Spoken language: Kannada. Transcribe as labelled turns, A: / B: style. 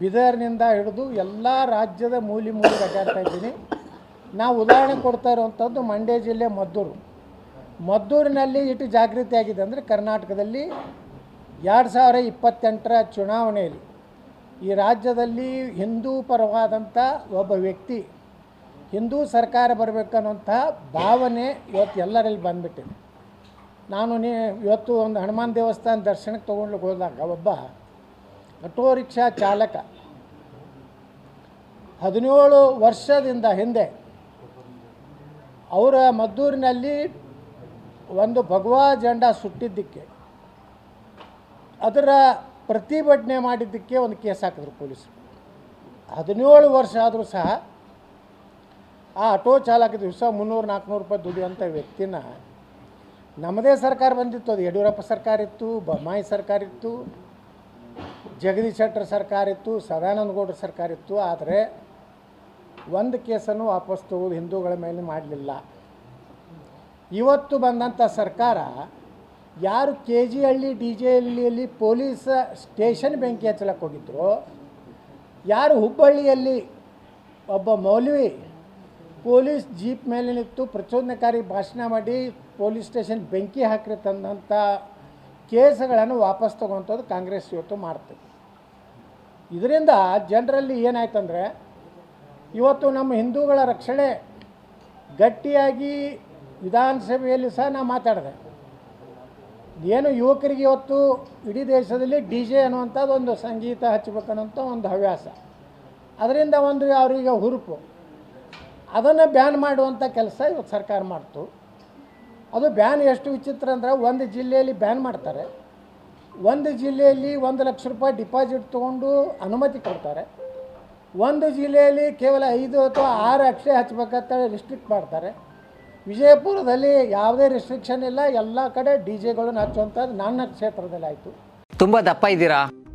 A: ಬಿದರ್ನಿಂದ ಹಿಡಿದು ಎಲ್ಲ ರಾಜ್ಯದ ಮೂಲೆ ಮೂಲೆ ಅಡ್ಡಾಡ್ತಾ ಇದ್ದೀನಿ. ನಾವು ಉದಾಹರಣೆ ಕೊಡ್ತಾ ಇರುವಂಥದ್ದು ಮಂಡ್ಯ ಜಿಲ್ಲೆ ಮದ್ದೂರು. ಮದ್ದೂರಿನಲ್ಲಿ ಇಟ್ಟು ಜಾಗೃತಿ ಆಗಿದೆ ಅಂದರೆ ಕರ್ನಾಟಕದಲ್ಲಿ ಎರಡು ಸಾವಿರ ಇಪ್ಪತ್ತೆಂಟರ ಚುನಾವಣೆಯಲ್ಲಿ ಈ ರಾಜ್ಯದಲ್ಲಿ ಹಿಂದೂ ಪರವಾದಂಥ ಒಬ್ಬ ವ್ಯಕ್ತಿ, ಹಿಂದೂ ಸರ್ಕಾರ ಬರಬೇಕನ್ನುವಂಥ ಭಾವನೆ ಇವತ್ತು ಎಲ್ಲರಲ್ಲಿ ಬಂದ್ಬಿಟ್ಟಿದೆ. ನಾನು ನೀ ಇವತ್ತು ಒಂದು ಹನುಮಾನ್ ದೇವಸ್ಥಾನ ದರ್ಶನಕ್ಕೆ ತೊಗೊಂಡ್ಲಿಕ್ಕೆ ಹೋದಾಗ ಒಬ್ಬ ಆಟೋ ರಿಕ್ಷಾ ಚಾಲಕ. ಹದಿನೇಳು ವರ್ಷದಿಂದ ಹಿಂದೆ ಅವರ ಮದ್ದೂರಿನಲ್ಲಿ ಒಂದು ಭಗವಾ ಜಂಡ ಸುಟ್ಟಿದ್ದಕ್ಕೆ, ಅದರ ಪ್ರತಿಭಟನೆ ಮಾಡಿದ್ದಕ್ಕೆ ಒಂದು ಕೇಸ್ ಹಾಕಿದ್ರು ಪೊಲೀಸರು. ಹದಿನೇಳು ವರ್ಷ ಆದರೂ ಸಹ ಆ ಆಟೋ ಚಾಲಕ ದಿವಸ ಮುನ್ನೂರು, ನಾಲ್ಕುನೂರು ರೂಪಾಯಿ ದುಡಿಯುವಂಥ ವ್ಯಕ್ತಿನ ನಮ್ಮದೇ ಸರ್ಕಾರ ಬಂದಿತ್ತು. ಅದು ಯಡಿಯೂರಪ್ಪ ಸರ್ಕಾರ ಇತ್ತು, ಬೊಮ್ಮಾಯಿ ಸರ್ಕಾರ ಇತ್ತು. ಜಗದೀಶ್ ಶೆಟ್ಟರ್ ಸರ್ಕಾರ ಇತ್ತು, ಸದಾನಂದ ಗೌಡ್ರ ಸರ್ಕಾರ ಇತ್ತು, ಆದರೆ ಒಂದು ಕೇಸನ್ನು ವಾಪಸ್ ತಗೋದು ಹಿಂದೂಗಳ ಮೇಲೆ ಮಾಡಲಿಲ್ಲ ಇವತ್ತು ಬಂದಂಥ ಸರ್ಕಾರ ಯಾರು K G Halli D J ಹಳ್ಳಿಯಲ್ಲಿ ಪೊಲೀಸ್ ಸ್ಟೇಷನ್ ಬೆಂಕಿ ಹಚ್ಚಲಕ್ಕೆ ಹೋಗಿದ್ರು, ಯಾರು ಹುಬ್ಬಳ್ಳಿಯಲ್ಲಿ ಒಬ್ಬ ಮೌಲ್ವಿ ಪೊಲೀಸ್ ಜೀಪ್ ಮೇಲೆ ನಿಂತು ಪ್ರಚೋದನಕಾರಿ ಭಾಷಣ ಮಾಡಿ ಪೊಲೀಸ್ ಸ್ಟೇಷನ್ ಬೆಂಕಿ ಹಾಕ್ರಿ ತಂದಂಥ ಕೇಸ್ಗಳನ್ನು ವಾಪಸ್ ತೊಗೊಳ್ತದ್ದು ಕಾಂಗ್ರೆಸ್ ಇವತ್ತು ಮಾಡ್ತದೆ ಇದರಿಂದ ಜನರಲ್ಲಿ ಏನಾಯ್ತಂದರೆ, ಇವತ್ತು ನಮ್ಮ ಹಿಂದೂಗಳ ರಕ್ಷಣೆ ಗಟ್ಟಿಯಾಗಿ ವಿಧಾನಸಭೆಯಲ್ಲಿ ಸಹ ನಾ ಮಾತಾಡಿದೆ. ಏನು ಯುವಕರಿಗೆ ಇವತ್ತು ಇಡೀ ದೇಶದಲ್ಲಿ ಡಿ ಜೆ ಅನ್ನುವಂಥದ್ದು ಒಂದು ಸಂಗೀತ ಹಚ್ಚಬೇಕನ್ನೋಂಥ ಒಂದು ಹವ್ಯಾಸ. ಅದರಿಂದ ಒಂದು ಅವರಿಗೆ ಹುರುಪು. ಅದನ್ನು ಬ್ಯಾನ್ ಮಾಡುವಂಥ ಕೆಲಸ ಇವತ್ತು ಸರ್ಕಾರ ಮಾಡ್ತು. ಅದು ಬ್ಯಾನ್ ಎಷ್ಟು ವಿಚಿತ್ರ ಅಂದರೆ ಒಂದು ಜಿಲ್ಲೆಯಲ್ಲಿ ಬ್ಯಾನ್ ಮಾಡ್ತಾರೆ. ಒಂದು ಜಿಲ್ಲೆಯಲ್ಲಿ ಒಂದು ಲಕ್ಷ ರೂಪಾಯಿ ಡಿಪಾಸಿಟ್ ತೊಗೊಂಡು ಅನುಮತಿ ಕೊಡ್ತಾರೆ. ಒಂದು ಜಿಲ್ಲೆಯಲ್ಲಿ ಕೇವಲ ಐದು ಅಥವಾ ಆರು ಅಕ್ಷರ ಹಚ್ಚಬೇಕಂತ ರಿಸ್ಟ್ರಿಕ್ಟ್ ಮಾಡ್ತಾರೆ. ವಿಜಯಪುರದಲ್ಲಿ ಯಾವುದೇ ರಿಸ್ಟ್ರಿಕ್ಷನ್ ಇಲ್ಲ. ಎಲ್ಲ ಕಡೆ ಡಿ ಜೆಗಳನ್ನು ಹಚ್ಚುವಂಥದ್ದು ನನ್ನ ಕ್ಷೇತ್ರದಲ್ಲಿ ಆಯಿತು
B: ತುಂಬ ದಪ್ಪ ಇದ್ದೀರಾ?